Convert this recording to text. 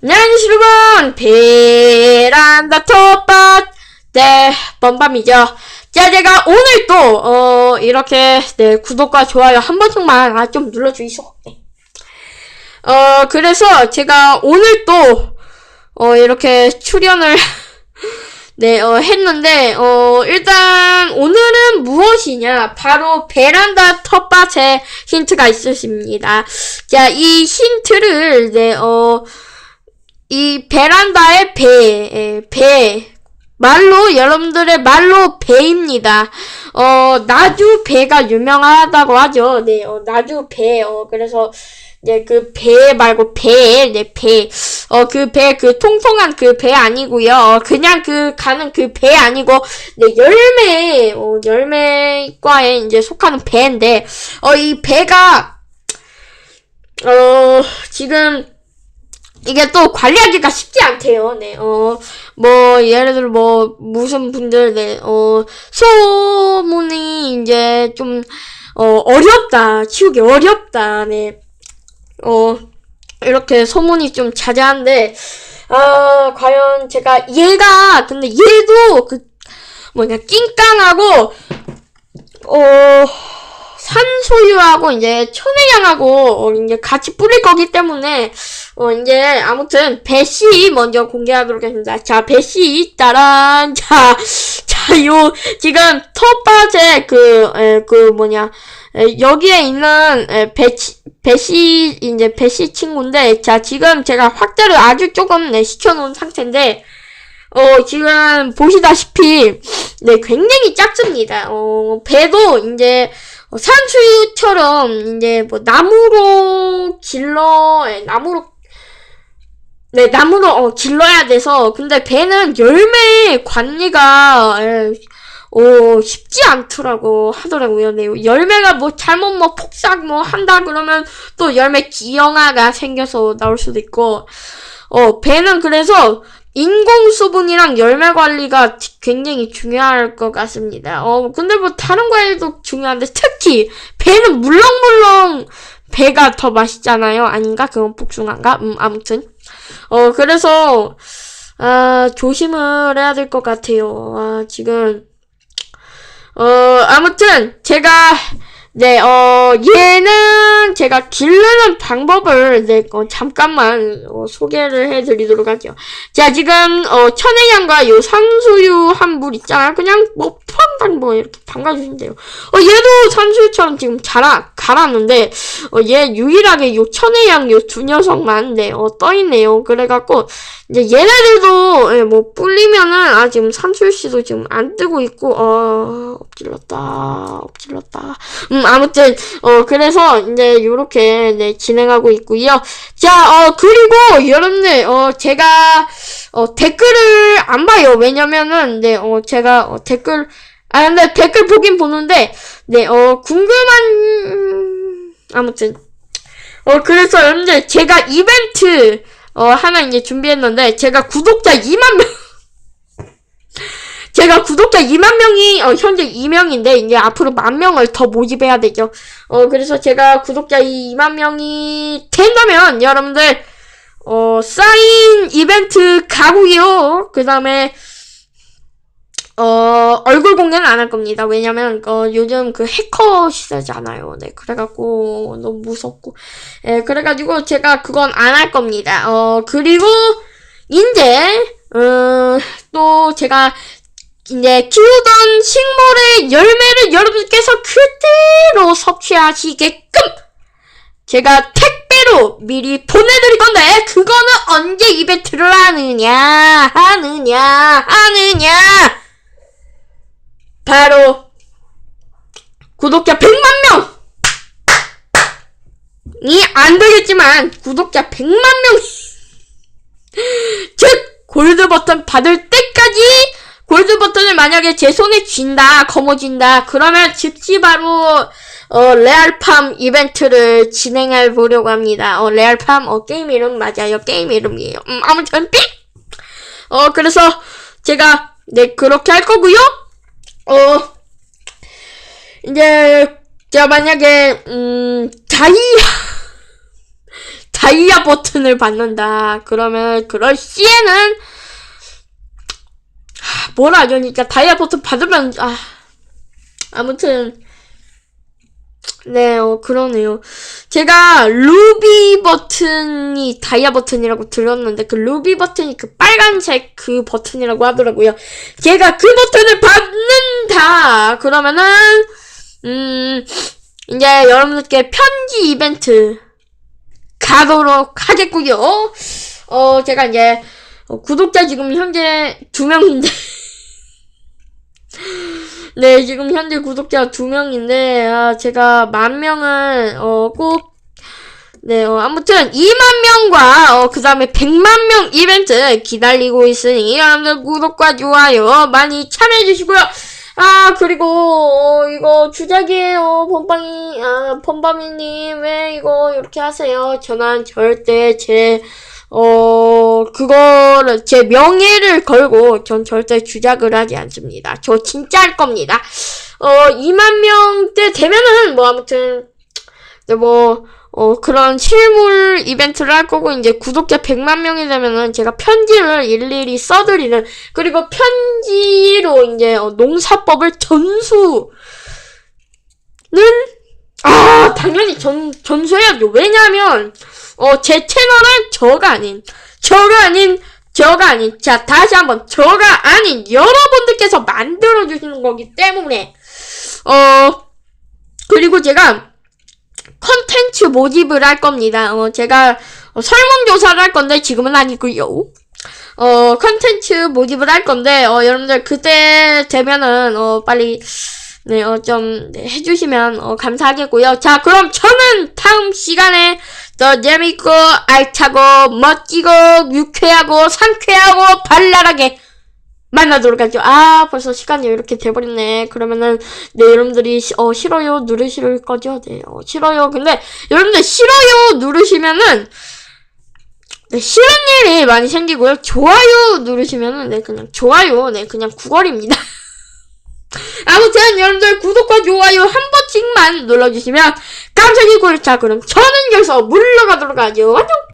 안녕하세요 여러분 베란다 텃밭 네 번밤이죠 자 제가 오늘 또 어, 이렇게 네 구독과 좋아요 한 번씩만 아, 좀 눌러주이소 네. 어 그래서 제가 오늘 또 어, 이렇게 출연을 네, 어, 했는데, 어, 일단, 오늘은 무엇이냐? 바로 베란다 텃밭에 힌트가 있으십니다. 자, 이 힌트를, 네, 어, 이 베란다의 배, 예, 배. 말로, 여러분들의 말로 배입니다. 어, 나주 배가 유명하다고 하죠. 네, 어, 나주 배, 어, 그래서, 네, 그배 말고 배, 네, 배. 어, 그 배, 그 통통한 그 배 아니고요. 어, 그냥 그 가는 그 배 아니고, 네, 열매, 어, 열매과에 이제 속하는 배인데, 어, 이 배가, 어, 지금, 이게 또 관리하기가 쉽지 않대요. 네, 어, 뭐, 예를 들어, 뭐, 무슨 분들, 네, 어, 소문이 이제 좀, 어, 어렵다. 키우기 어렵다. 네. 어, 이렇게 소문이 좀 자자한데, 아, 과연 제가 얘가, 근데 얘도 그, 뭐냐, 낑깡하고, 어, 산소유하고 이제 천혜향하고 어, 이제 같이 뿌릴 거기 때문에 어 이제 아무튼 배씨 먼저 공개하도록 하겠습니다. 자 배씨 따란 자 자 요 지금 텃밭에 그그 그 뭐냐 에, 여기에 있는 에, 배치 배씨 이제 배씨 친구인데 자 지금 제가 확대를 아주 조금 네, 시켜놓은 상태인데 어, 지금 보시다시피, 네, 굉장히 작습니다. 어, 배도 이제, 어, 산수유처럼, 이제, 뭐, 나무로 길러, 예, 나무로, 네, 나무로, 어, 길러야 돼서, 근데 배는 열매 관리가, 예, 어, 쉽지 않더라고 하더라고요. 네, 열매가 뭐 잘못 뭐 폭삭 뭐 한다 그러면 또 열매 기형아가 생겨서 나올 수도 있고, 어, 배는 그래서, 인공 수분이랑 열매 관리가 굉장히 중요할 것 같습니다. 어, 근데 뭐 다른 과일도 중요한데 특히 배는 물렁물렁 배가 더 맛있잖아요. 아닌가? 그건 복숭아인가? 음, 아무튼. 어, 그래서 아, 조심을 해야 될 것 같아요. 아, 지금 어, 아무튼 제가 네, 어, 얘는 제가 기르는 방법을, 네, 어, 잠깐만, 어, 소개를 해드리도록 하죠. 자, 지금, 어, 천혜향과 요 산수유 한 물 있잖아요. 그냥, 뭐, 팡팡, 뭐, 이렇게 담가주시면 돼요. 어, 얘도 산수유처럼 지금 자라, 갈았는데, 어, 얘 유일하게 요 천혜향 요 두 녀석만, 네, 어, 떠있네요. 그래갖고, 이제 얘네들도, 예, 뭐, 뿔리면은, 아, 지금 산수유 씨도 지금 안 뜨고 있고, 어, 엎질렀다, 엎질렀다. 음, 아무튼 어 그래서 이제 요렇게 네 진행하고 있고요. 자, 어 그리고 여러분들 어 제가 어 댓글을 안 봐요. 왜냐면은 네어 제가 어, 댓글 아 근데 댓글 보긴 보는데 네어 궁금한 아무튼 어 그래서 여러분들 제가 이벤트 어 하나 이제 준비했는데 제가 구독자 2만 명 제가 구독자 2만 명이 어, 현재 2명인데 이제 앞으로 만 명을 더 모집해야 되죠. 어 그래서 제가 구독자 2만 명이 된다면 여러분들 어 사인 이벤트 가고요. 그 다음에 어, 얼굴 공개는 안 할 겁니다. 왜냐면, 어, 요즘 그 해커 시대잖아요. 네, 그래갖고, 너무 무섭고. 예, 그래가지고, 제가 그건 안 할 겁니다. 어, 그리고, 이제, 음, 또, 제가 이제 키우던 식물의 열매를 여러분께서 그대로 섭취하시게끔 제가 택배로 미리 보내드릴 건데 그거는 언제 이벤트를 하느냐 하느냐 하느냐 바로 구독자 100만 명 이 안 되겠지만 구독자 100만 명 즉 골드 버튼 받을 때까지 골드 버튼을 만약에 제 손에 쥔다, 거머쥔다, 그러면 즉시 바로, 어, 레알팜 이벤트를 진행해 보려고 합니다. 어, 레알팜, 어, 게임 이름 맞아요. 게임 이름이에요. 음, 아무튼, 삑! 어, 그래서, 제가, 네, 그렇게 할 거고요 어, 이제, 제가 만약에, 음, 다이아, 다이아 버튼을 받는다. 그러면 그럴 시에는 하, 뭐라? 그러니까 다이아 버튼 받으면 아 아무튼 네, 어, 그러네요. 제가 루비 버튼이 다이아 버튼이라고 들었는데 그 루비 버튼이 그 빨간색 그 버튼이라고 하더라고요. 제가 그 버튼을 받는다. 그러면은 음 이제 여러분들께 편지 이벤트 가도록 하겠고요. 어 제가 이제 어, 구독자 지금 현재 두 명인데 네, 지금 현재 구독자 두 명인데, 아, 제가 만 명을, 어, 꼭, 네, 어, 아무튼 2만 명과, 어, 그 다음에 100만 명 이벤트 기다리고 있으니, 여러분들 구독과 좋아요 많이 참여해주시고요. 아, 그리고, 어, 이거 주작이에요. pom빵이, 아, pom밤이님, 왜 이거 이렇게 하세요? 저는 절대 제, 어, 그거를, 제 명예를 걸고, 전 절대 주작을 하지 않습니다. 저 진짜 할 겁니다. 어, 2만 명대 되면은, 뭐, 아무튼, 뭐, 어, 그런 실물 이벤트를 할 거고, 이제 구독자 100만 명이 되면은 제가 편지를 일일이 써드리는, 그리고 편지로 이제 어, 농사법을 전수는, 아, 당연히 전, 전수해야죠. 왜냐면, 어, 제 채널은 저가 아닌, 저가 아닌, 저가 아닌, 자, 다시 한번, 저가 아닌 여러분들께서 만들어 주시는 거기 때문에, 어, 그리고 제가, 컨텐츠 모집을 할 겁니다. 어, 제가 어, 설문조사를 할 건데 지금은 아니고요. 어, 컨텐츠 모집을 할 건데 어, 여러분들 그때 되면은 어, 빨리 네, 어, 좀 네, 해주시면 어, 감사하겠고요. 자, 그럼 저는 다음 시간에 더 재밌고 알차고 멋지고 유쾌하고 상쾌하고 발랄하게 만나도록 하죠. 아, 벌써 시간이 이렇게 돼버렸네. 그러면은, 네, 여러분들이, 시- 어, 싫어요 누르실 거죠? 네, 어, 싫어요. 근데, 여러분들 싫어요 누르시면은, 네, 싫은 일이 많이 생기고요. 좋아요 누르시면은, 네, 그냥 좋아요. 네, 그냥 구걸입니다. 아무튼, 여러분들 구독과 좋아요 한 번씩만 눌러주시면 감사하겠고요. 자, 그럼 저는 여기서 물러가도록 하죠. 안녕!